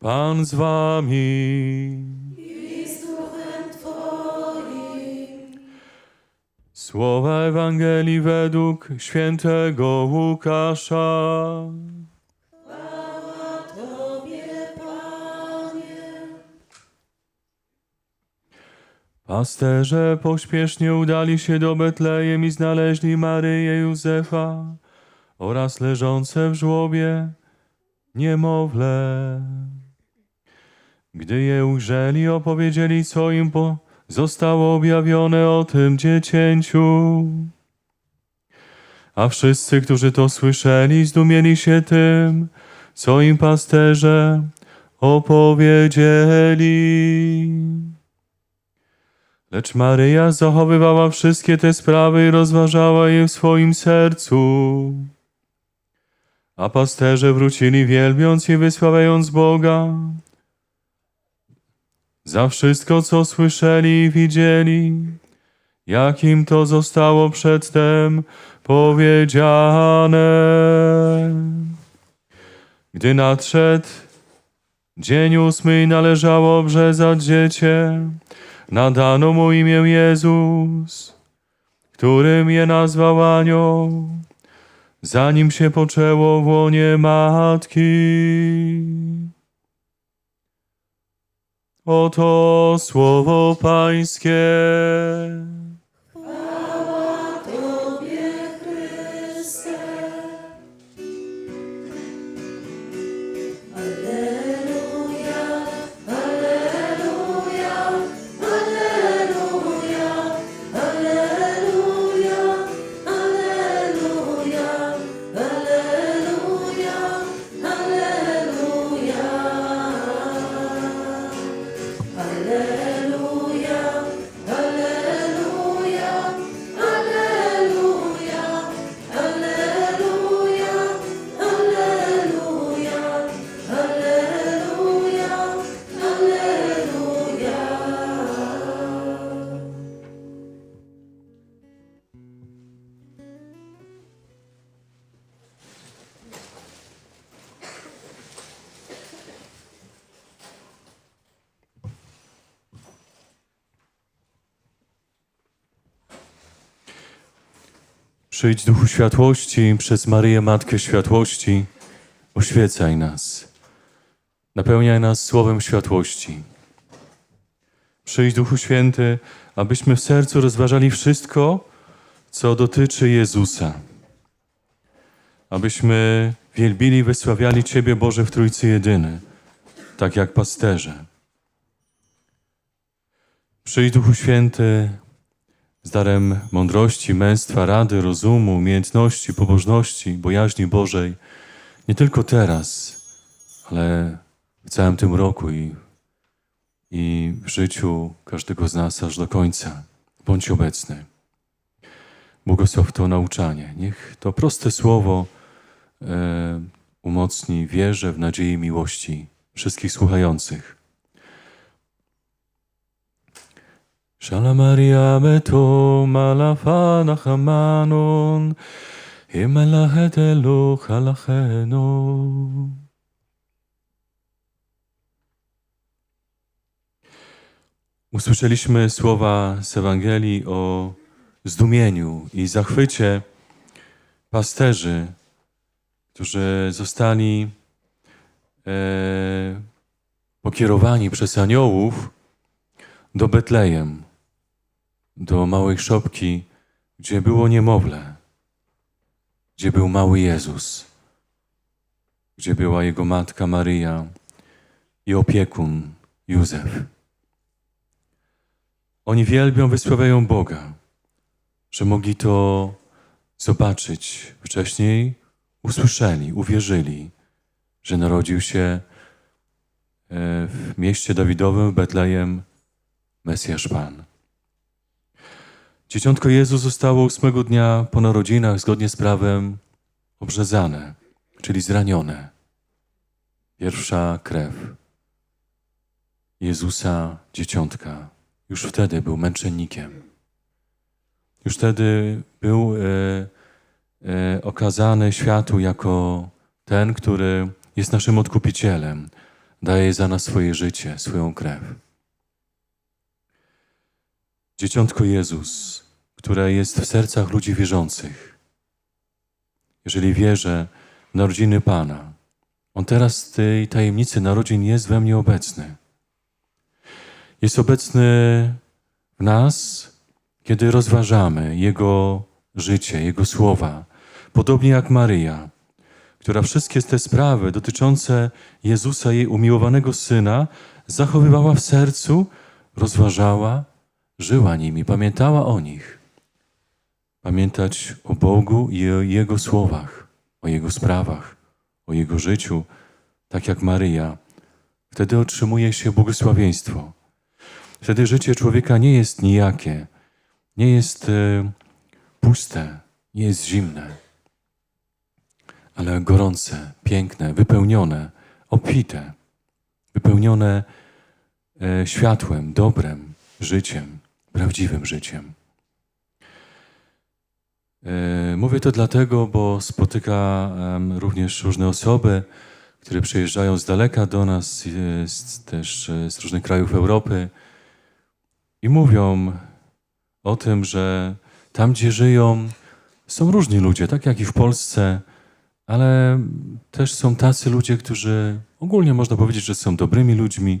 Pan z wami. i z duchem. Słowa Ewangelii według świętego Łukasza. Chwała Tobie, Panie. Pasterze pośpiesznie udali się do Betlejem i znaleźli Maryję Józefa oraz leżące w żłobie niemowlę. Gdy je ujrzeli, opowiedzieli, co im po zostało objawione o tym dziecięciu. A wszyscy, którzy to słyszeli, zdumieli się tym, co im pasterze opowiedzieli. Lecz Maryja zachowywała wszystkie te sprawy i rozważała je w swoim sercu. A pasterze wrócili wielbiąc i wysławiając Boga za wszystko, co słyszeli i widzieli, jak im to zostało przedtem powiedziane. Gdy nadszedł dzień ósmy i należało obrzezać dziecię, nadano mu imię Jezus, którym je nazwał anioł, zanim się poczęło w łonie matki. Oto słowo Pańskie. Przyjdź Duchu Światłości przez Maryję Matkę Światłości, oświecaj nas, napełniaj nas słowem światłości. Przyjdź Duchu Święty, abyśmy w sercu rozważali wszystko, co dotyczy Jezusa. Abyśmy wielbili i wysławiali Ciebie, Boże, w Trójcy Jedyny, tak jak pasterze. Przyjdź Duchu Święty, z darem mądrości, męstwa, rady, rozumu, umiejętności, pobożności, bojaźni Bożej, nie tylko teraz, ale w całym tym roku i, i w życiu każdego z nas aż do końca. Bądź obecny. Błogosław to nauczanie. Niech to proste słowo e, umocni wierę w nadziei miłości wszystkich słuchających. Maria beto malafana hamanon Himelahet elu halacheno Usłyszeliśmy słowa z Ewangelii o zdumieniu i zachwycie pasterzy, którzy zostali e, pokierowani przez aniołów do Betlejem, do małej szopki, gdzie było niemowlę, gdzie był mały Jezus, gdzie była jego matka Maryja i opiekun Józef. Oni wielbią, wysławiają Boga, że mogli to zobaczyć. Wcześniej usłyszeli, uwierzyli, że narodził się e, w mieście Dawidowym, w Betlejem, Mesjasz Pan. Dzieciątko Jezus zostało ósmego dnia po narodzinach zgodnie z prawem obrzezane, czyli zranione. Pierwsza krew Jezusa, dzieciątka, już wtedy był męczennikiem. Już wtedy był e, e, okazany światu jako ten, który jest naszym odkupicielem, daje za nas swoje życie, swoją krew. Dzieciątko Jezus, które jest w sercach ludzi wierzących. Jeżeli wierzę w narodziny Pana, On teraz w tej tajemnicy narodzin jest we mnie obecny. Jest obecny w nas, kiedy rozważamy Jego życie, Jego słowa, podobnie jak Maryja, która wszystkie te sprawy dotyczące Jezusa, jej umiłowanego Syna, zachowywała w sercu, rozważała, żyła nimi, pamiętała o nich. Pamiętać o Bogu i o Jego słowach, o Jego sprawach, o Jego życiu, tak jak Maryja. Wtedy otrzymuje się błogosławieństwo. Wtedy życie człowieka nie jest nijakie, nie jest e, puste, nie jest zimne, ale gorące, piękne, wypełnione, obfite, wypełnione e, światłem, dobrem, życiem, prawdziwym życiem. E, Mówię to dlatego, bo spotykam również różne osoby, które przyjeżdżają z daleka do nas, też e, z różnych krajów Europy i mówią o tym, że tam, gdzie żyją, są różni ludzie, tak jak i w Polsce, ale też są tacy ludzie, którzy ogólnie można powiedzieć, że są dobrymi ludźmi,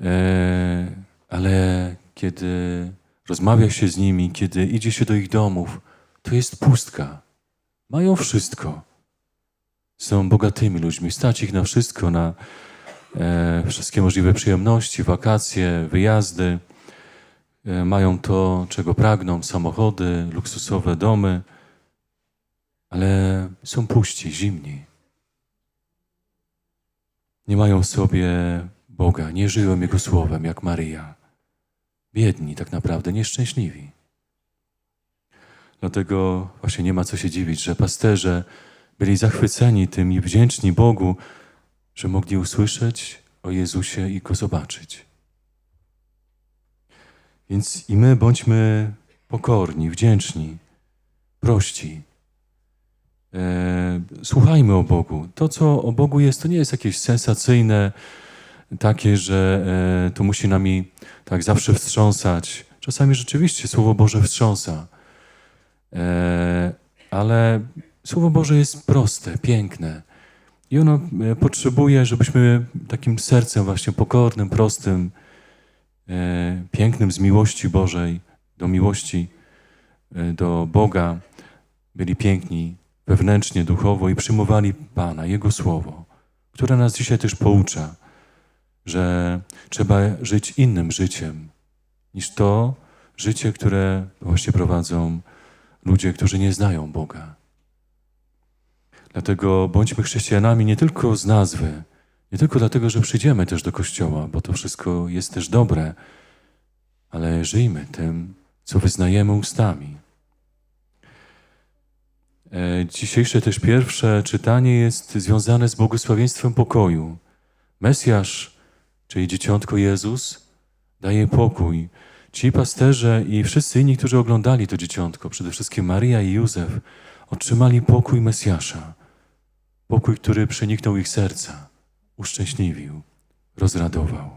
e, ale kiedy rozmawia się z nimi, kiedy idzie się do ich domów, to jest pustka. Mają wszystko. Są bogatymi ludźmi, stać ich na wszystko, na e, wszystkie możliwe przyjemności, wakacje, wyjazdy. E, mają to, czego pragną, samochody, luksusowe domy, ale są puści, zimni. Nie mają w sobie Boga, nie żyją Jego słowem, jak Maryja. Biedni, tak naprawdę, nieszczęśliwi. Dlatego właśnie nie ma co się dziwić, że pasterze byli zachwyceni tym i wdzięczni Bogu, że mogli usłyszeć o Jezusie i Go zobaczyć. Więc i my bądźmy pokorni, wdzięczni, prości. E, słuchajmy o Bogu. To, co o Bogu jest, to nie jest jakieś sensacyjne, takie, że e, to musi nami tak zawsze wstrząsać. Czasami rzeczywiście Słowo Boże wstrząsa. E, ale Słowo Boże jest proste, piękne. I ono e, potrzebuje, żebyśmy takim sercem właśnie pokornym, prostym, e, pięknym z miłości Bożej, do miłości do Boga, byli piękni wewnętrznie, duchowo i przyjmowali Pana, Jego Słowo, które nas dzisiaj też poucza, że trzeba żyć innym życiem niż to życie, które właśnie prowadzą ludzie, którzy nie znają Boga. Dlatego bądźmy chrześcijanami nie tylko z nazwy, nie tylko dlatego, że przyjdziemy też do kościoła, bo to wszystko jest też dobre, ale żyjmy tym, co wyznajemy ustami. E, Dzisiejsze też pierwsze czytanie jest związane z błogosławieństwem pokoju. Mesjasz, czyli dzieciątko Jezus, daje pokój. Ci pasterze i wszyscy inni, którzy oglądali to dzieciątko, przede wszystkim Maria i Józef, otrzymali pokój Mesjasza. Pokój, który przeniknął ich serca, uszczęśliwił, rozradował.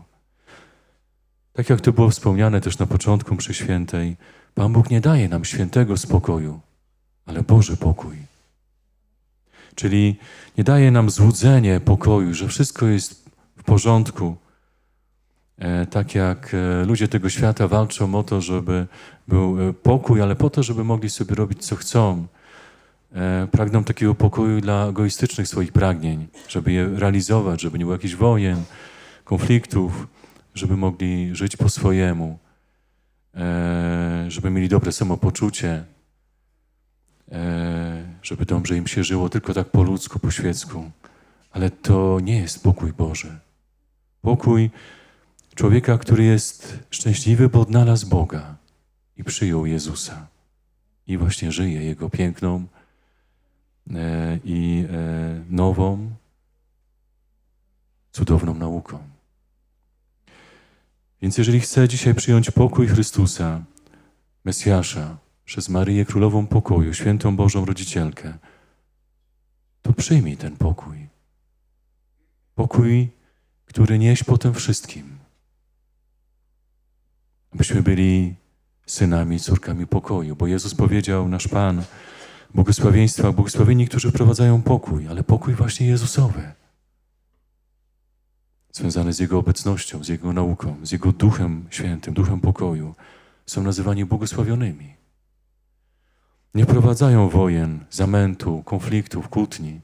Tak jak to było wspomniane też na początku przy świętej, Pan Bóg nie daje nam świętego spokoju, ale Boży pokój. Czyli nie daje nam złudzenie pokoju, że wszystko jest w porządku. E, tak jak e, ludzie tego świata walczą o to, żeby był e, pokój, ale po to, żeby mogli sobie robić co chcą. Pragną takiego pokoju dla egoistycznych swoich pragnień, żeby je realizować, żeby nie było jakichś wojen, konfliktów, żeby mogli żyć po swojemu, żeby mieli dobre samopoczucie, żeby dobrze im się żyło tylko tak po ludzku, po świecku. Ale to nie jest pokój Boży. Pokój człowieka, który jest szczęśliwy, bo odnalazł Boga i przyjął Jezusa. I właśnie żyje Jego piękną e, i e, nową, cudowną nauką. Więc jeżeli chce dzisiaj przyjąć pokój Chrystusa, Mesjasza, przez Maryję Królową Pokoju, Świętą Bożą Rodzicielkę, to przyjmij ten pokój. Pokój który nieść po tym wszystkim. Abyśmy byli synami, córkami pokoju, bo Jezus powiedział, nasz Pan, błogosławieństwa, błogosławieni, którzy wprowadzają pokój, ale pokój właśnie Jezusowy. Związany z Jego obecnością, z Jego nauką, z Jego Duchem Świętym, Duchem pokoju, są nazywani błogosławionymi. Nie prowadzają wojen, zamętu, konfliktów, kłótni.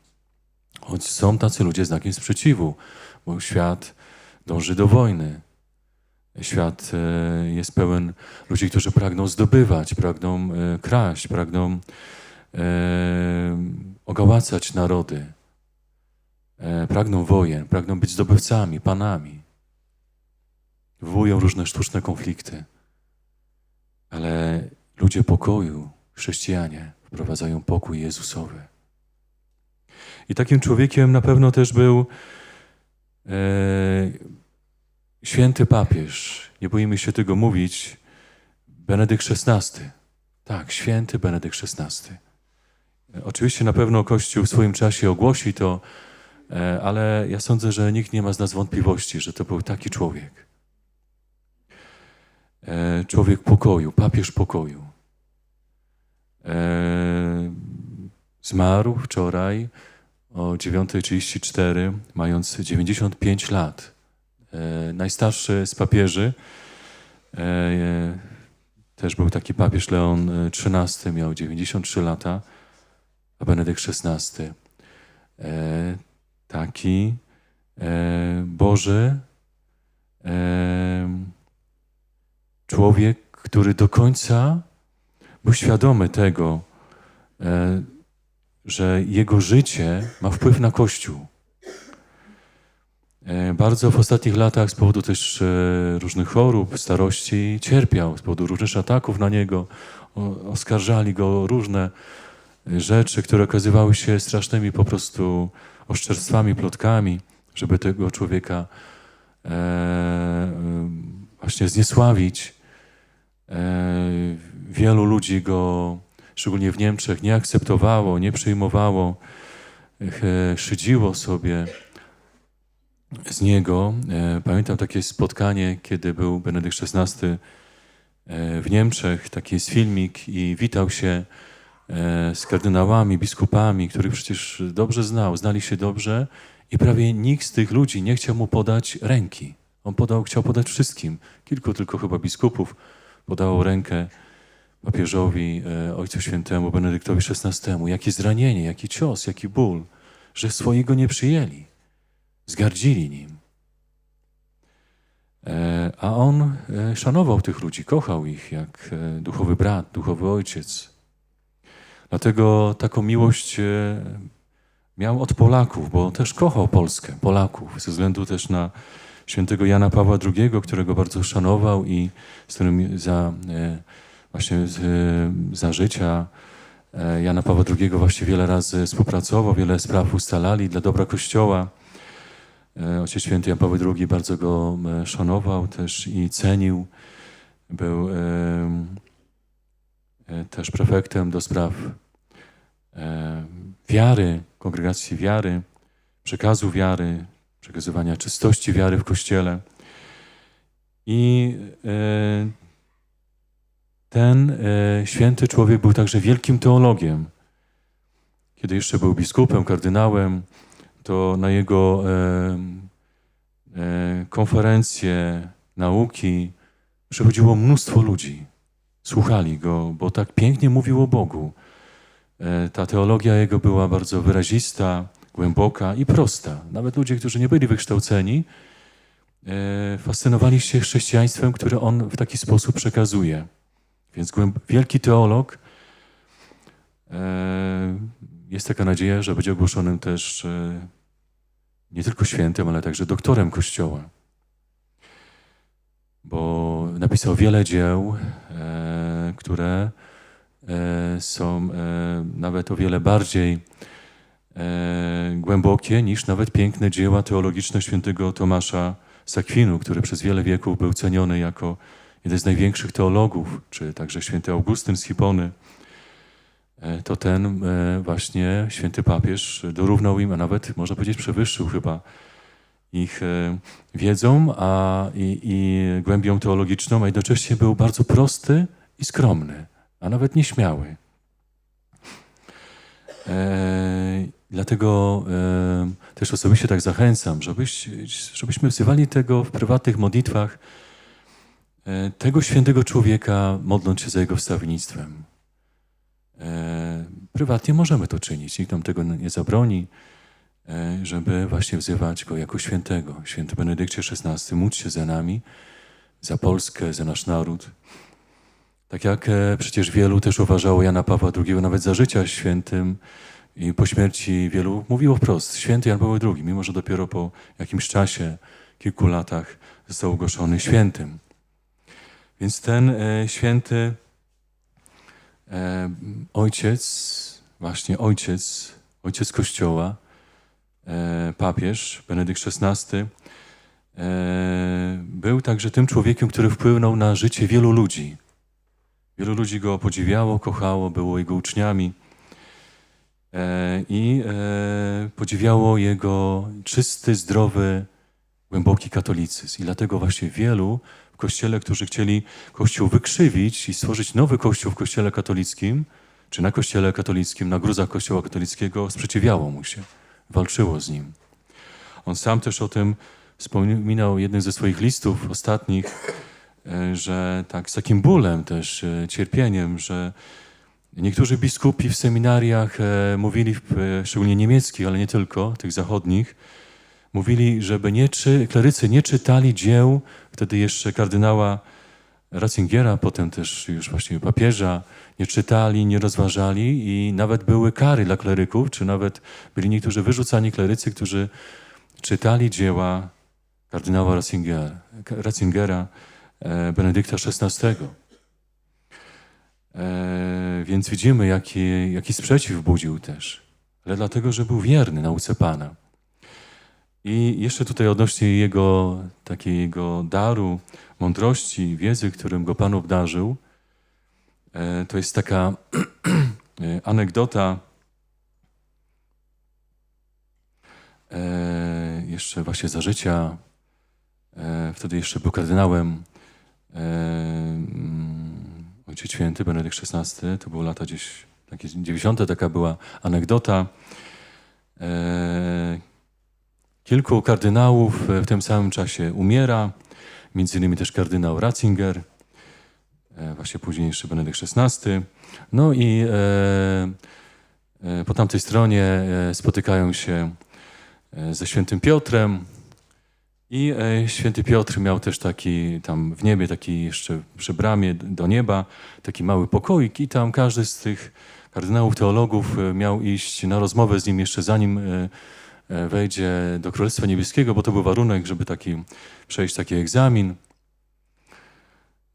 Choć są tacy ludzie znakiem sprzeciwu, bo świat dąży do wojny. Świat e, jest pełen ludzi, którzy pragną zdobywać, pragną e, kraść, pragną e, ogałacać narody. Pragną wojen, pragną być zdobywcami, panami. Wywołują różne sztuczne konflikty. Ale ludzie pokoju, chrześcijanie, wprowadzają pokój Jezusowy. I takim człowiekiem na pewno też był e, święty papież. Nie boimy się tego mówić. Benedykt XVI. Tak, święty Benedykt XVI. Oczywiście na pewno Kościół w swoim czasie ogłosi to, e, ale ja sądzę, że nikt nie ma z nas wątpliwości, że to był taki człowiek. E, Człowiek pokoju, papież pokoju. E, Zmarł wczoraj o 9.34, mając 95 lat. E, Najstarszy z papieży, e, też był taki papież Leon XIII, miał 93 lata, a Benedykt XVI. E, Taki e, Boży e, człowiek, który do końca był świadomy tego, e, że jego życie ma wpływ na Kościół. E, Bardzo w ostatnich latach z powodu też e, różnych chorób, starości cierpiał, z powodu różnych ataków na niego. Oskarżali go o różne e, rzeczy, które okazywały się strasznymi po prostu oszczerstwami, plotkami, żeby tego człowieka właśnie zniesławić. Wielu ludzi go, szczególnie w Niemczech, nie akceptowało, nie przyjmowało, szydziło sobie z niego. E, Pamiętam takie spotkanie, kiedy był Benedykt XVI e, w Niemczech, taki jest filmik i witał się e, z kardynałami, biskupami, których przecież dobrze znał, znali się dobrze i prawie nikt z tych ludzi nie chciał mu podać ręki. On podał, chciał podać wszystkim. Kilku tylko chyba biskupów podało rękę papieżowi, Ojcu Świętemu, Benedyktowi XVI. Jakie zranienie, jaki cios, jaki ból, że swojego nie przyjęli. Zgardzili nim. E, A on e, szanował tych ludzi, kochał ich jak e, duchowy brat, duchowy ojciec. Dlatego taką miłość miał od Polaków, bo też kochał Polskę, Polaków, ze względu też na świętego Jana Pawła II, którego bardzo szanował i z którym za, właśnie za życia Jana Pawła II właśnie wiele razy współpracował, wiele spraw ustalali dla dobra Kościoła. E, Ojciec Święty Jan Paweł II bardzo go e, szanował też i cenił. Był e, też prefektem do spraw wiary, kongregacji wiary, przekazu wiary, przekazywania czystości wiary w Kościele. I ten święty człowiek był także wielkim teologiem. Kiedy jeszcze był biskupem, kardynałem, to na jego konferencje, nauki przychodziło mnóstwo ludzi. Słuchali go, bo tak pięknie mówił o Bogu. E, ta teologia jego była bardzo wyrazista, głęboka i prosta. Nawet ludzie, którzy nie byli wykształceni, e, fascynowali się chrześcijaństwem, które on w taki sposób przekazuje. Więc wielki teolog. E, jest taka nadzieja, że będzie ogłoszonym też nie tylko świętym, ale także doktorem Kościoła. Bo napisał wiele dzieł, e, które e, są e, nawet o wiele bardziej e, głębokie niż nawet piękne dzieła teologiczne świętego Tomasza z Akwinu, który przez wiele wieków był ceniony jako jeden z największych teologów, czy także święty Augustyn z Hipony. E, To ten e, właśnie święty papież dorównał im, a nawet można powiedzieć przewyższył chyba ich e, wiedzą a, i, i głębią teologiczną, a jednocześnie był bardzo prosty i skromny, a nawet nieśmiały. E, dlatego e, też osobiście tak zachęcam, żebyś, żebyśmy wzywali tego w prywatnych modlitwach, e, tego świętego człowieka, modląc się za jego wstawiennictwem. E, prywatnie możemy to czynić, nikt nam tego nie zabroni, e, żeby właśnie wzywać go jako świętego. Święty Benedykcie XVI, módl się za nami, za Polskę, za nasz naród. Tak jak e, przecież wielu też uważało Jana Pawła II nawet za życia świętym i po śmierci wielu mówiło wprost, święty Jan Paweł II, mimo że dopiero po jakimś czasie, kilku latach został ogłoszony świętym. Więc ten święty e, ojciec, właśnie ojciec, ojciec Kościoła, e, papież Benedykt XVI, e, był także tym człowiekiem, który wpłynął na życie wielu ludzi. Wielu ludzi go podziwiało, kochało, było jego uczniami e, i e, podziwiało jego czysty, zdrowy, głęboki katolicyzm. I dlatego właśnie wielu w kościele, którzy chcieli kościół wykrzywić i stworzyć nowy kościół w kościele katolickim, czy na kościele katolickim, na gruzach kościoła katolickiego, sprzeciwiało mu się, walczyło z nim. On sam też o tym wspominał jednym ze swoich listów ostatnich, e, że tak z takim bólem też, e, cierpieniem, że niektórzy biskupi w seminariach e, mówili, szczególnie niemieckich, ale nie tylko, tych zachodnich, mówili, żeby nie czy, klerycy nie czytali dzieł wtedy jeszcze kardynała Ratzingiera, potem też już właśnie papieża, nie czytali, nie rozważali i nawet były kary dla kleryków, czy nawet byli niektórzy wyrzucani klerycy, którzy czytali dzieła kardynała Ratzingera, Ratzingera e, Benedykta XVI. E, więc widzimy, jaki, jaki sprzeciw budził też, ale dlatego, że był wierny nauce Pana. I jeszcze tutaj odnośnie jego takiego daru, mądrości, wiedzy, którym go Pan obdarzył, e, to jest taka e, anegdota e, jeszcze właśnie za życia, wtedy jeszcze był kardynałem mm, Ojciec Święty, Benedykt XVI, to były lata gdzieś takie 90. taka była anegdota. Kilku kardynałów e, w tym samym czasie umiera, między innymi też kardynał Ratzinger, e, właśnie późniejszy Benedykt XVI. No i e, po tamtej stronie spotykają się ze świętym Piotrem i święty Piotr miał też taki tam w niebie, taki jeszcze przy bramie do nieba, taki mały pokoik i tam każdy z tych kardynałów, teologów miał iść na rozmowę z nim jeszcze zanim wejdzie do Królestwa Niebieskiego, bo to był warunek, żeby taki, przejść taki egzamin.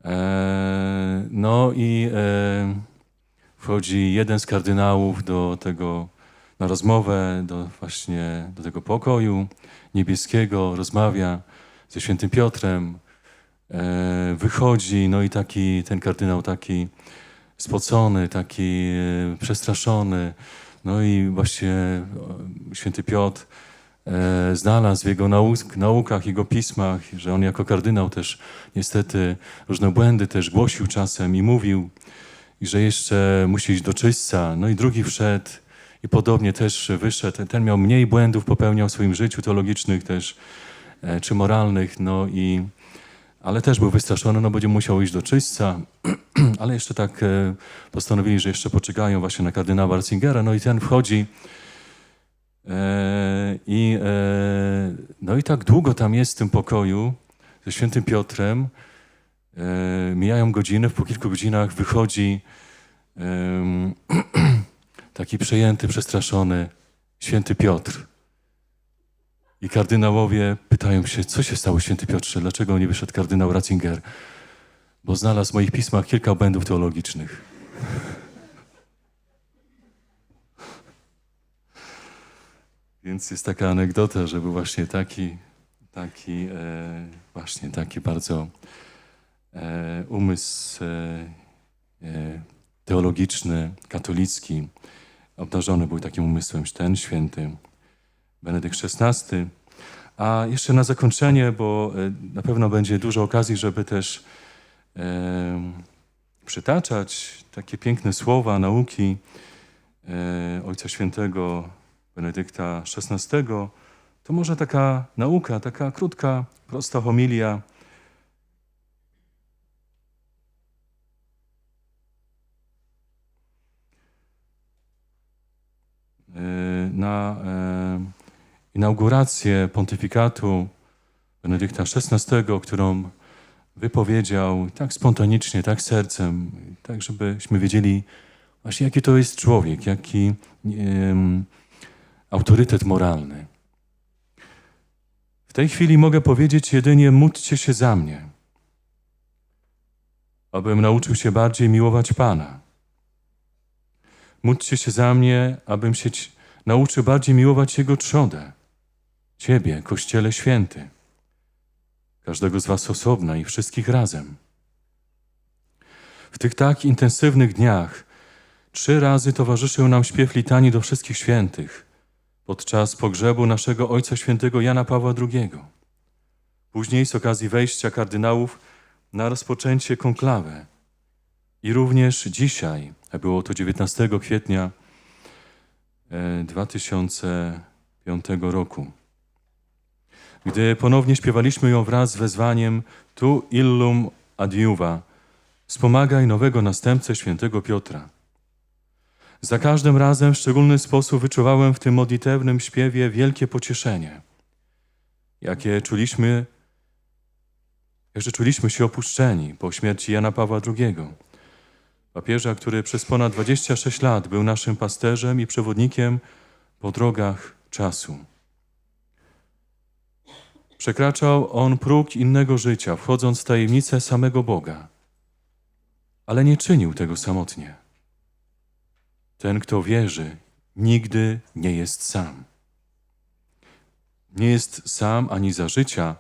E, no i e, wchodzi jeden z kardynałów do tego, na rozmowę, do właśnie do tego pokoju niebieskiego, rozmawia ze świętym Piotrem, e, wychodzi, no i taki, ten kardynał taki spocony, taki e, przestraszony, no i właśnie e, święty Piotr e, znalazł w jego nauk, naukach, jego pismach, że on jako kardynał też niestety różne błędy też głosił czasem i mówił, i że jeszcze musi iść do czyśćca. No i drugi wszedł i podobnie też wyszedł. Ten miał mniej błędów, popełniał w swoim życiu teologicznych też, e, czy moralnych, no i ale też był wystraszony, no będzie musiał iść do czyśćca, ale jeszcze tak e, postanowili, że jeszcze poczekają właśnie na kardynała Ratzingera, no i ten wchodzi e, i e, no i tak długo tam jest w tym pokoju ze świętym Piotrem, mijają godziny, po kilku godzinach wychodzi taki przejęty, przestraszony święty Piotr. I kardynałowie pytają się, co się stało święty Piotrze, dlaczego nie wyszedł kardynał Ratzinger? Bo znalazł w moich pismach kilka błędów teologicznych. Więc jest taka anegdota, że był właśnie taki, taki e, właśnie taki bardzo e, umysł e, e, teologiczny, katolicki, obdarzony był takim umysłem ten święty Benedykt XVI. A jeszcze na zakończenie, bo e, na pewno będzie dużo okazji, żeby też e, przytaczać takie piękne słowa nauki e, Ojca Świętego Benedykta XVI, to może taka nauka, taka krótka, prosta homilia. E, Na e, inaugurację pontyfikatu Benedykta XVI, którą wypowiedział tak spontanicznie, tak sercem, tak żebyśmy wiedzieli właśnie jaki to jest człowiek, jaki em, autorytet moralny. W tej chwili mogę powiedzieć jedynie módlcie się za mnie, abym nauczył się bardziej miłować Pana. Módlcie się za mnie, abym się nauczył bardziej miłować Jego trzodę, Ciebie, Kościele Święty, każdego z Was osobna i wszystkich razem. W tych tak intensywnych dniach trzy razy towarzyszył nam śpiew litanii do wszystkich świętych podczas pogrzebu naszego Ojca Świętego Jana Pawła II. Później z okazji wejścia kardynałów na rozpoczęcie konklawę i również dzisiaj, a było to 19 kwietnia e, 2005 roku, gdy ponownie śpiewaliśmy ją wraz z wezwaniem Tu illum adiuva, wspomagaj nowego następcę świętego Piotra. Za każdym razem w szczególny sposób wyczuwałem w tym modlitewnym śpiewie wielkie pocieszenie, jakie czuliśmy, jakże czuliśmy się opuszczeni po śmierci Jana Pawła II, papieża, który przez ponad 26 lat był naszym pasterzem i przewodnikiem po drogach czasu. Przekraczał on próg innego życia, wchodząc w tajemnicę samego Boga, ale nie czynił tego samotnie. Ten, kto wierzy, nigdy nie jest sam. Nie jest sam ani za życia,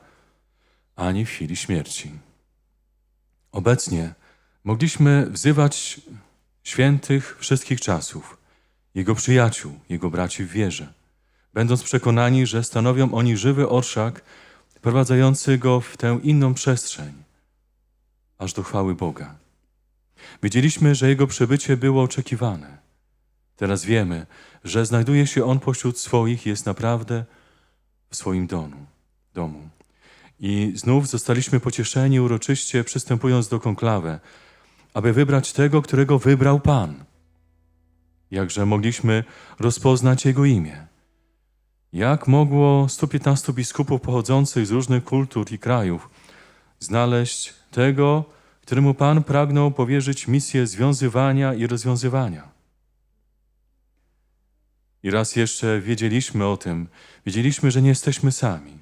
ani w chwili śmierci. Obecnie mogliśmy wzywać świętych wszystkich czasów, Jego przyjaciół, Jego braci w wierze, będąc przekonani, że stanowią oni żywy orszak wprowadzający go w tę inną przestrzeń, aż do chwały Boga. Wiedzieliśmy, że Jego przybycie było oczekiwane. Teraz wiemy, że znajduje się On pośród swoich jest naprawdę w swoim domu. domu. I znów zostaliśmy pocieszeni uroczyście przystępując do konklawy, aby wybrać tego, którego wybrał Pan. Jakże mogliśmy rozpoznać Jego imię? Jak mogło 115 biskupów pochodzących z różnych kultur i krajów znaleźć tego, któremu Pan pragnął powierzyć misję związywania i rozwiązywania? I raz jeszcze wiedzieliśmy o tym, wiedzieliśmy, że nie jesteśmy sami,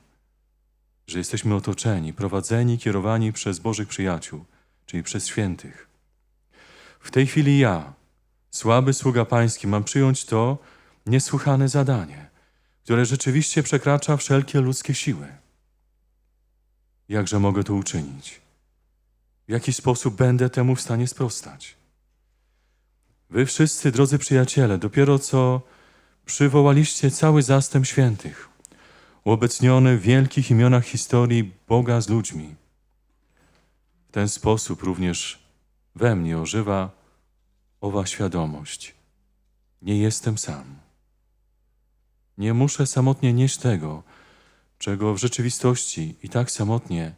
że jesteśmy otoczeni, prowadzeni, kierowani przez Bożych przyjaciół, czyli przez świętych. W tej chwili ja, słaby sługa Pański, mam przyjąć to niesłychane zadanie, które rzeczywiście przekracza wszelkie ludzkie siły. Jakże mogę to uczynić? W jaki sposób będę temu w stanie sprostać? Wy wszyscy, drodzy przyjaciele, dopiero co przywołaliście cały zastęp świętych, uobecniony w wielkich imionach historii Boga z ludźmi. W ten sposób również we mnie ożywa owa świadomość. Nie jestem sam. Nie muszę samotnie nieść tego, czego w rzeczywistości i tak samotnie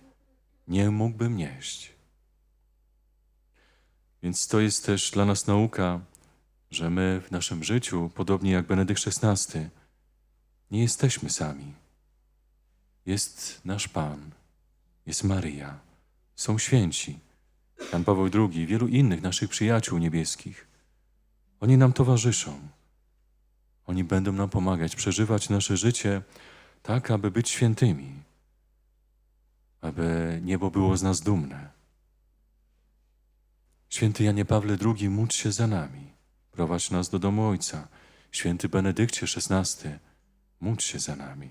nie mógłbym nieść. Więc to jest też dla nas nauka, że my w naszym życiu, podobnie jak Benedykt XVI, nie jesteśmy sami. Jest nasz Pan, jest Maryja, są święci, Jan Paweł II wielu innych naszych przyjaciół niebieskich. Oni nam towarzyszą. Oni będą nam pomagać przeżywać nasze życie tak, aby być świętymi, aby niebo było z nas dumne. Święty Janie Pawle II, módl się za nami. Prowadź nas do domu Ojca. Święty Benedykcie XVI, módl się za nami.